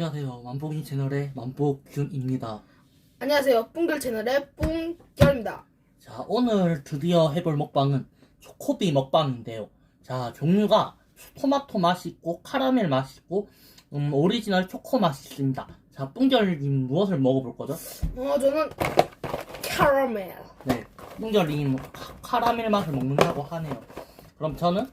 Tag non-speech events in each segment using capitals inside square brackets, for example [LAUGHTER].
안녕하세요. 만복인 채널의 만복균입니다. 안녕하세요. 뿡글 채널의 뿡결입니다. 자, 오늘 드디어 해볼 먹방은 초코비 먹방인데요. 자, 종류가 토마토 맛이 있고, 카라멜 맛이 있고, 음, 오리지널 초코 맛이 있습니다. 자, 뿡결님 무엇을 먹어볼 거죠? 어, 저는 캐러멜. 네, 뿡결님 카- 카라멜 맛을 먹는다고 하네요. 그럼 저는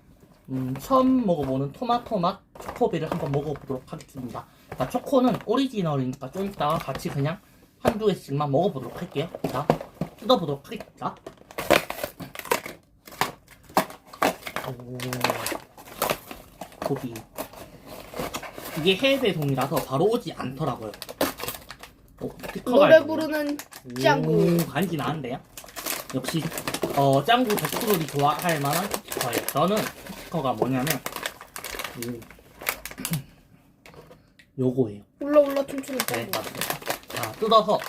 음, 처음 먹어보는 토마토 맛 초코비를 한번 먹어보도록 하겠습니다. 자, 초코는 오리지널이니까 좀 이따가 같이 그냥 한두 개씩만 먹어보도록 할게요. 자, 뜯어보도록 하겠습니다. 오, 고비. 이게 해외 배송이라서 바로 오지 않더라고요. 오, 스티커가 노래. 부르는 짱구. 오, 간지 나는데요? 역시 어 짱구 덕후들이 좋아할 만한 스티커예요. 저는 스티커가 뭐냐면 이 요거예요. 울라 울라 춤추는 네, 짱구. 맞습니다. 자, 뜯어서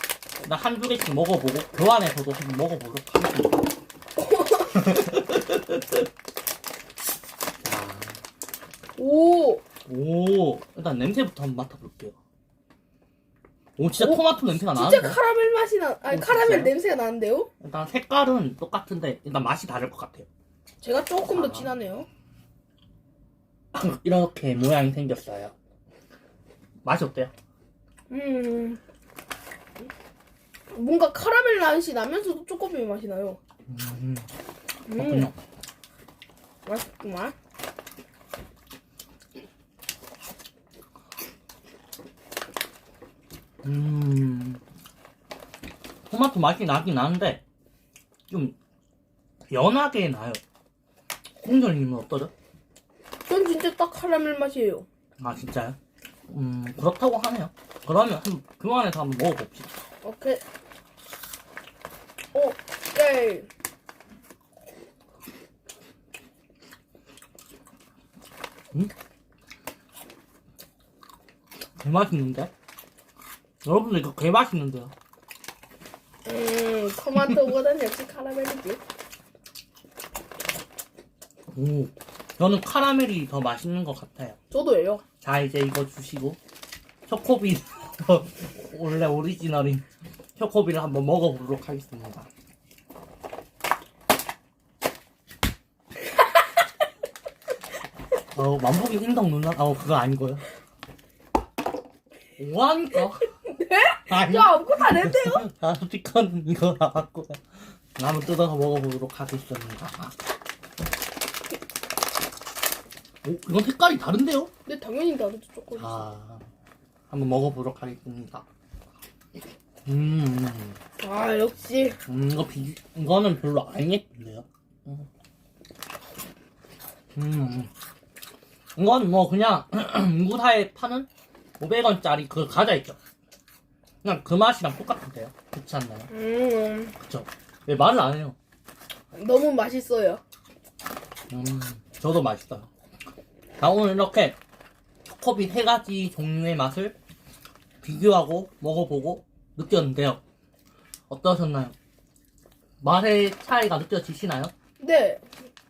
나 한두 개씩 먹어보고 교환해서도 한번 먹어보도록 하겠습니다. [LAUGHS] 자, 오, 오, 일단 냄새부터 한번 맡아볼게요. 오, 진짜 오, 토마토 냄새가 진짜 나는데? 카라멜 맛이 나, 아니 오, 카라멜 진짜요? 냄새가 나는데요? 일단 색깔은 똑같은데 일단 맛이 다를 것 같아요. 제가 조금 더 아. 진하네요. [LAUGHS] 이렇게 모양이 생겼어요. 맛이 어때요? 음, 뭔가 카라멜 맛이 나면서도 초코비 맛이 나요. 음, 음, 그렇군요. 맛있구만. 음, 토마토 맛이 나긴 나는데 좀 연하게 나요. 공전님은 어떠죠? 전 진짜 딱 카라멜 맛이에요. 아 진짜요? 음 그렇다고 하네요. 그러면 한번 교환해서 한번 먹어봅시다. 오케이. 오케이. 개 맛있는데? 여러분들 이거 개 맛있는데요? 음, 토마토보단 역시 카라멜이지. 오, 저는 카라멜이 더 맛있는 것 같아요. 저도예요. 자 이제 이거 주시고 초코비 [LAUGHS] 원래 오리지널인 초코비를 한번 먹어보도록 하겠습니다. [LAUGHS] 어 만복이 인덕 누나 어 그거 아니고요. 뭐하니까? 네? 아니 저 아무것도 안 했대요. [LAUGHS] 아 스티커는 이거 나왔고요. 한번 뜯어서 먹어보도록 하겠습니다. 오 이건 색깔이 다른데요? 근데 당연히 다르죠, 조금. 아, 한번 먹어보도록 하겠습니다. 음, 아, 역시. 음, 이거 비, 이거는 별로 안 예쁜데요. 음, 음. 이건 뭐 그냥 [CLEARS THROAT] 인구사에 파는 500원짜리 그 과자 있죠. 그냥 그 맛이랑 똑같은데요. 그렇지 않나요? 음, 그쵸? 왜 말을 안 해요? 너무 맛있어요. 음, 저도 맛있어요. 자, 오늘 이렇게 초코비 세 가지 종류의 맛을 비교하고 먹어보고 느꼈는데요. 어떠셨나요? 맛의 차이가 느껴지시나요? 근데,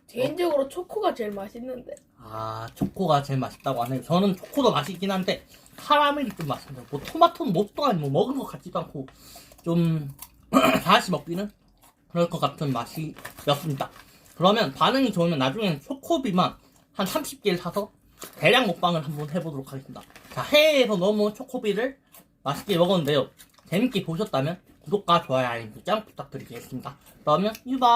개인적으로 초코가 제일 맛있는데. 아, 초코가 제일 맛있다고 하네요. 저는 초코도 맛있긴 한데, 카라멜이 좀 맛있네요. 뭐, 토마토는 뭣도 아니고 뭐 먹은 것 같지도 않고, 좀, [CLEARS THROAT] 다시 먹기는 그럴 것 같은 맛이었습니다. 그러면 반응이 좋으면 나중에는 초코비만 한 30개를 사서 대량 먹방을 한번 해보도록 하겠습니다. 자, 해외에서 너무 초코비를 맛있게 먹었는데요. 재밌게 보셨다면 구독과 좋아요, 알림 설정 부탁드리겠습니다. 그러면 유바!